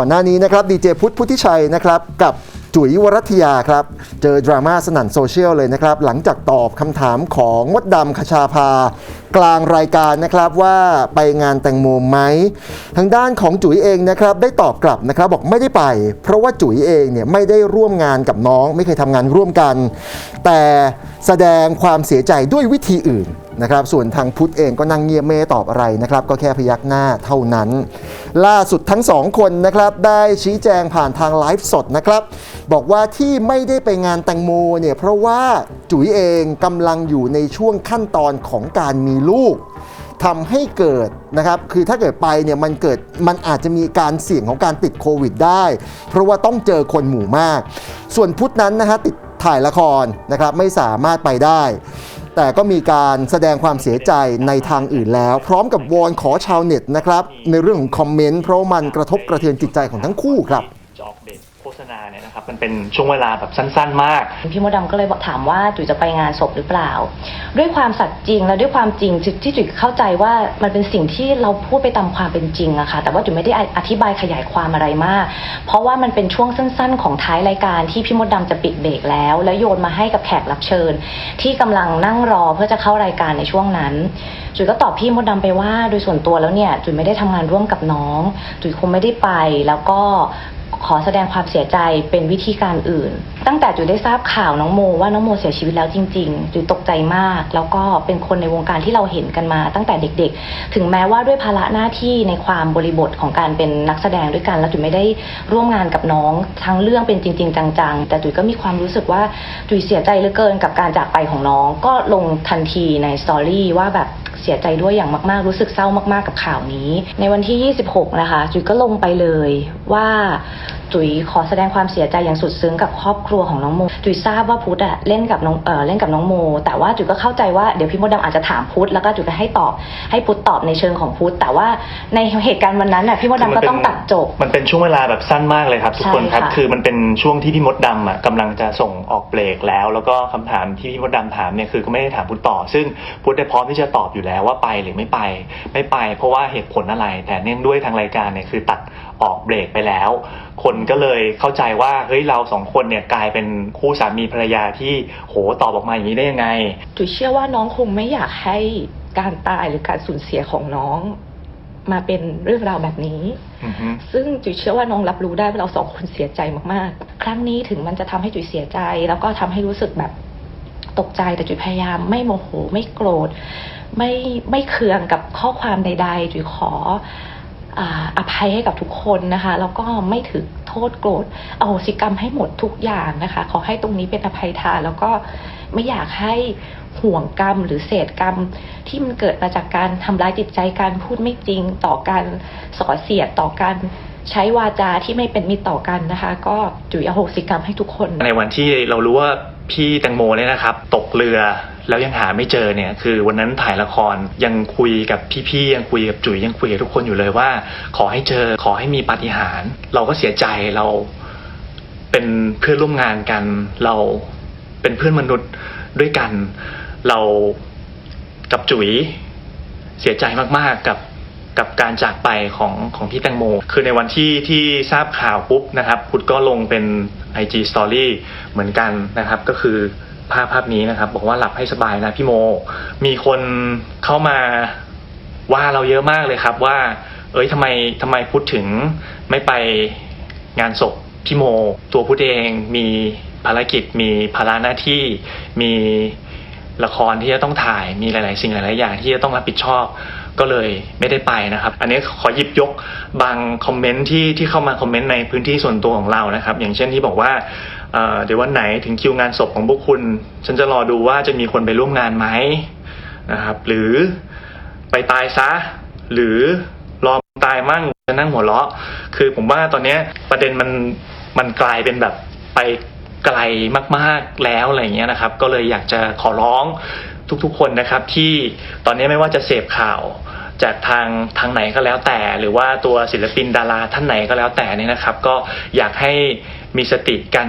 ก่อนหน้านี้นะครับดีเจพุทธพุทธิชัยนะครับกับจุ๋ยวรัตยาครับเจอดราม่าสนั่นโซเชียลเลยนะครับหลังจากตอบคำถามของมดดำคชาภากลางรายการนะครับว่าไปงานแตงโมไหมทางด้านของจุ๋ยเองนะครับได้ตอบกลับนะครับบอกไม่ได้ไป เพราะว่าจุ๋ยเองเนี่ยไม่ได้ร่วมงานกับน้อง ไม่เคยทำงานร่วมกัน แต่แสดงความเสียใจด้วยวิธีอื่น นะครับ ส่วนทางพุทธเองก็นั่งเงียบไม่ตอบอะไรนะครับ ก็แค่พยักหน้าเท่านั้น ล่าสุดทั้งสองคนนะครับ ได้ชี้แจงผ่านทางไลฟ์สดนะครับ บอกว่าที่ไม่ได้ไปงานแตงโมเนี่ยเพราะว่าจุ๋ยเองกำลังอยู่ในช่วงขั้นตอนของการมีลูกทำให้เกิดนะครับ คือถ้าเกิดไปเนี่ยมันเกิดมันอาจจะมีการเสี่ยงของการติดโควิดได้ เพราะว่าต้องเจอคนหมู่มาก ส่วนพุทธนั้นนะฮะติดถ่ายละครนะครับไม่สามารถไปได้ แต่ก็มีการแสดงความเสียใจในทางอื่นแล้ว พร้อมกับวอนขอชาวเน็ตนะครับ ในเรื่องของคอมเมนต์เพราะมันกระทบกระเทือนจิตใจของทั้งคู่ครับ นะครับมันเป็นช่วงเวลาแบบสั้น ๆ มาก พี่มดดำก็เลยบอกถามว่าจุ๋ยจะไปงานศพหรือเปล่า ด้วยความสัตย์จริงและด้วยความจริงที่ที่จุ๋ยเข้าใจว่ามันเป็นสิ่งที่เราพูดไปตามความเป็นจริงอะค่ะแต่ว่าจุ๋ยไม่ได้อธิบายขยายความอะไรมาก เพราะว่ามันเป็นช่วงสั้น ๆ ของท้ายรายการที่พี่มดดำจะปิดเบรกแล้ว แล้วโยนมาให้กับแขกรับเชิญ ที่กำลังนั่งรอเพื่อจะเข้ารายการในช่วงนั้น จุ๋ยก็ตอบพี่มดดำไปว่า โดยส่วนตัวแล้วเนี่ยจุ๋ยไม่ได้ทำงานร่วมกับน้อง จุ๋ยคงไม่ได้ไปแล้วก็ขอแสดงความเสียใจเป็นวิธีการอื่น ตั้งแต่จุ๋ยได้ทราบข่าวน้องโม ว่าน้องโมเสียชีวิตแล้วจริงๆจุ๋ยตกใจมาก แล้วก็เป็นคนในวงการที่เราเห็นกันมา ตั้งแต่เด็กๆ ถึงแม้ว่าด้วยภาระหน้าที่ในความบริบทของการเป็นนักแสดงด้วยกันแล้วจุ๋ยไม่ได้ร่วมงานกับน้องทั้งเรื่องเป็นจริง ๆ จังๆ แต่จุ๋ยก็มีความรู้สึกว่าจุ๋ยเสียใจเหลือเกินกับการจากไปของน้อง ก็ลงทันทีในสตอรี่ว่าแบบเสียใจด้วยอย่างมากๆ รู้สึกเศร้ามาก ๆ กับข่าวนี้ ในวันที่ 26 นะคะ จุ๋ยก็ลงไปเลยว่าจุ๋ยขอแสดงความเสียใจอย่างสุดซึ้งกับครอบครัวของน้องโม จุ๋ยทราบว่าพุทธอะเล่นกับน้องเออเล่นกับน้องโม แต่ว่าจุ๋ยก็เข้าใจว่าเดี๋ยวพี่มดดำอาจจะถามพุทธแล้วก็จุ๋ยก็ให้ตอบให้พุทธตอบในเชิงของพุทธแต่ว่าในเหตุการณ์วันนั้นน่ะพี่มดดำก็ต้องตัดจบ มันเป็นช่วงเวลาแบบสั้นมากเลยครับ ทุกคนครับ ใช่ค่ะ คือมันเป็นช่วงที่พี่มดดำอะกำลังจะส่งออกเบรกแล้ว แล้วก็คำถามที่พี่มดดำถามเนี่ยคือก็ไม่ได้ถามพุทธต่อ ซึ่งพุทธได้พร้อมที่จะตอบอยู่แล้วว่าไปหรือไม่ไป ไม่ไป เพราะว่าเหตุผลอะไร แต่เนื่องด้วยทางรายการเนี่ยคือตัดออกเบรกไปแล้ว คนก็เลยเข้าใจว่าเฮ้ยเราสองคนเนี่ยกลายเป็นคู่สามีภรรยาที่โหตอบออกมาอย่างนี้ได้ยังไงจุ๋ยเชื่อว่าน้องคงไม่อยากให้การตายหรือการสูญเสียของน้องมาเป็นเรื่องราวแบบนี้อือฮึซึ่งจุ๋ยเชื่อว่าน้องรับรู้ได้ว่าเราสองคนเสียใจมากๆ ครั้งนี้ถึงมันจะทำให้จุ๋ยเสียใจ แล้วก็ทำให้รู้สึกแบบตกใจแต่จุ๋ยพยายามไม่โมโหไม่โกรธ ไม่ไม่เคืองกับข้อความใด ๆ จุ๋ยขอ อภัยให้กับทุกคนนะคะ แล้วก็ไม่ถือโทษโกรธอโหสิกรรมให้หมดทุกอย่างนะคะ ขอให้ตรงนี้เป็นอภัยทานแล้วก็ไม่อยากให้ห่วงกรรมหรือเศษกรรมที่มันเกิดมาจากการทำร้ายจิตใจการพูดไม่จริงต่อการส่อเสียดต่อการใช้วาจาที่ไม่เป็นมิตรต่อกันนะคะ ก็จุยอโหสิกรรมให้ทุกคน ในวันที่เรารู้ว่าพี่แตงโมเนี่ยนะครับ ตกเรือ แล้วยังหาไม่เจอเนี่ยคือวันนั้นถ่ายละครยังคุยกับพี่ๆยังคุยกับจุ๋ยยังคุยกับทุกคนอยู่เลยว่า ขอให้เจอขอให้มีปาฏิหาริย์เราก็เสียใจเราเป็นเพื่อนร่วมงานกัน เราเป็นเพื่อนมนุษย์ด้วยกัน เรากับจุ๋ยเสียใจมากๆกับกับการจากไปของของพี่แตงโม คือในวันที่ที่ทราบข่าวปุ๊บนะครับพุทธก็ลงเป็น IG Story เหมือนกันนะครับ ก็คือ ภาพภาพนี้นะครับ บอกว่าหลับให้สบายนะพี่โม มีคนเข้ามาว่าเราเยอะมากเลยครับว่า เอ้ยทำไมทำไมพุทธถึงไม่ไปงานศพพี่โม ตัวพุทธเองมีภารกิจมีภาระหน้าที่มีละครที่จะต้องถ่ายมีหลาย ๆ สิ่งหลาย ๆ อย่างที่จะต้องรับผิดชอบก็เลยไม่ได้ไปนะครับ อันนี้ขอหยิบยกบางคอมเมนต์ที่ที่เข้ามาคอมเมนต์ในพื้นที่ส่วนตัวของเรานะครับ อย่างเช่นที่บอกว่า เดี๋ยววันไหนถึงคิวงานศพของพวกคุณ ฉันจะรอดูว่าจะมีคนไปร่วมงานไหมนะครับ หรือไปตายซะ หรือรอตายมั่งจะนั่งหัวเราะ คือผมว่าตอนนี้ประเด็นมันมันกลายเป็นแบบไปไกลมากๆแล้วอะไรอย่างเงี้ยนะครับ ก็เลยอยากจะขอร้องทุกๆคนนะครับ ที่ตอนนี้ไม่ว่าจะเสพข่าวจากทางทางไหนก็แล้วแต่ หรือว่าตัวศิลปินดาราท่านไหนก็แล้วแต่นี่นะครับ ก็อยากให้มีสติกัน